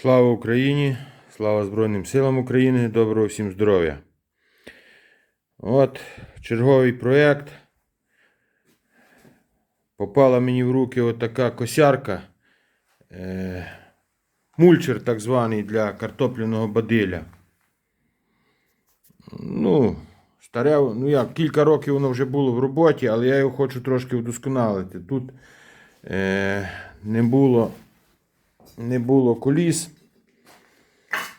Слава Україні! Слава Збройним силам України! Доброго всім здоров'я! От черговий проєкт. Попала мені в руки отака косярка. Е, мульчер так званий для картопляного бадиля. Ну, старе, ну як, кілька років воно вже було в роботі, але я його хочу трошки вдосконалити. Тут е, не було не було коліс.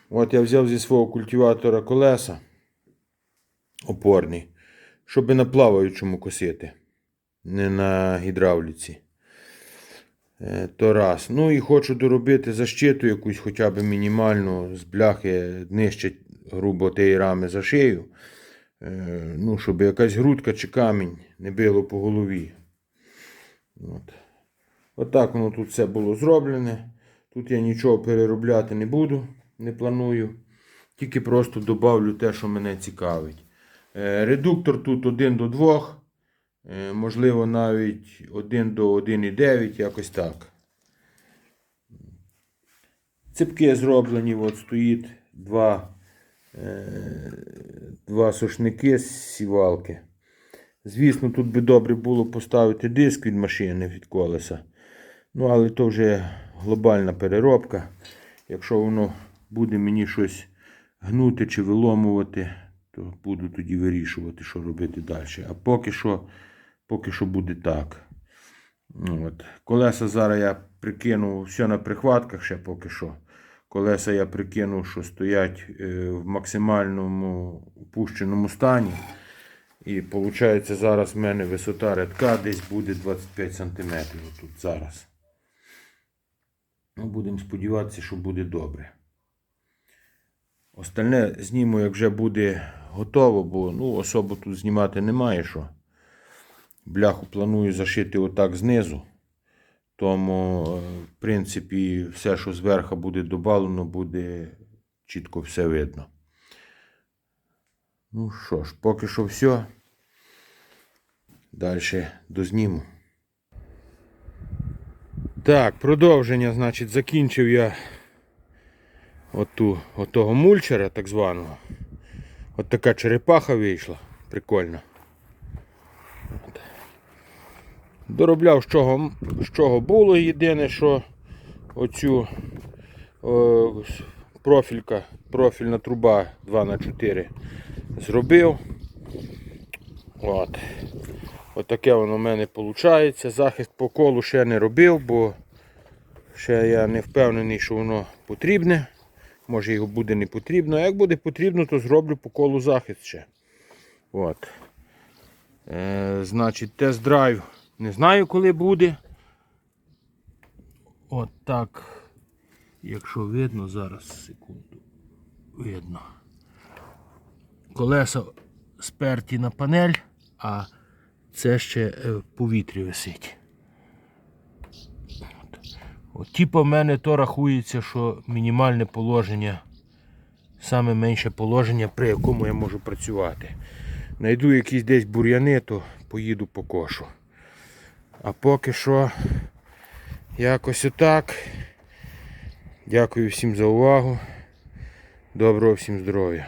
От я взяв зі свого культиватора колеса опорні, щоб на плаваючому косити, не на гідравліці. Е, То раз. Ну і хочу доробити защиту якусь хоча б мінімальну з бляхи нижче грубо тієї рами за шию. Е, Ну, щоб якась грудка чи камінь не било по голові. От. Отак воно тут все було зроблене. Тут я нічого переробляти не буду, не планую. Тільки просто добавлю те, що мене цікавить. Е, Редуктор тут 1 до 2, е, можливо, навіть 1 до 1,9, якось так. Ципки зроблені, от стоїть два, е, два сушники з сівалки. Звісно, тут би добре було поставити диск від машини від колеса. Ну, але то вже глобальна переробка. Якщо воно буде мені щось гнути чи виломувати, то буду тоді вирішувати, що робити далі. А поки що, поки що буде так. От. Колеса зараз я прикинув все на прихватках ще поки що. Колеса я прикинув, що стоять е, в максимальному опущеному стані. І виходить, зараз в мене висота рядка десь буде 25 см тут зараз. Ну, будемо сподіватися, що буде добре. Остальне зніму, як вже буде готово, бо ну, особо тут знімати немає що. Бляху планую зашити отак знизу. Тому, е, в принципі, все, що зверху буде додано, буде чітко все видно. Ну що ж, поки що все. Далі дозніму. Так, продовження, значить, закінчив я оту, отого мульчера, так званого. От така черепаха вийшла. Прикольно. Доробляв з чого, з чого було. Єдине, що оцю о, профілька, профільна труба 2х4 зробив. От. Отаке воно в мене виходить. Захист по колу ще не робив, бо ще я не впевнений, що воно потрібне. Може його буде не потрібно. А як буде потрібно, то зроблю по колу захист ще. От. Е, значить, тест-драйв не знаю, коли буде. От так. Якщо видно, зараз секунду. Видно. Колеса сперті на панель, а це ще е, в повітрі висить. От. В мене то рахується, що мінімальне положення, саме менше положення, при якому я можу працювати. Найду якісь десь бур'яни, то поїду по кошу. А поки що якось отак. Дякую всім за увагу. Доброго всім здоров'я.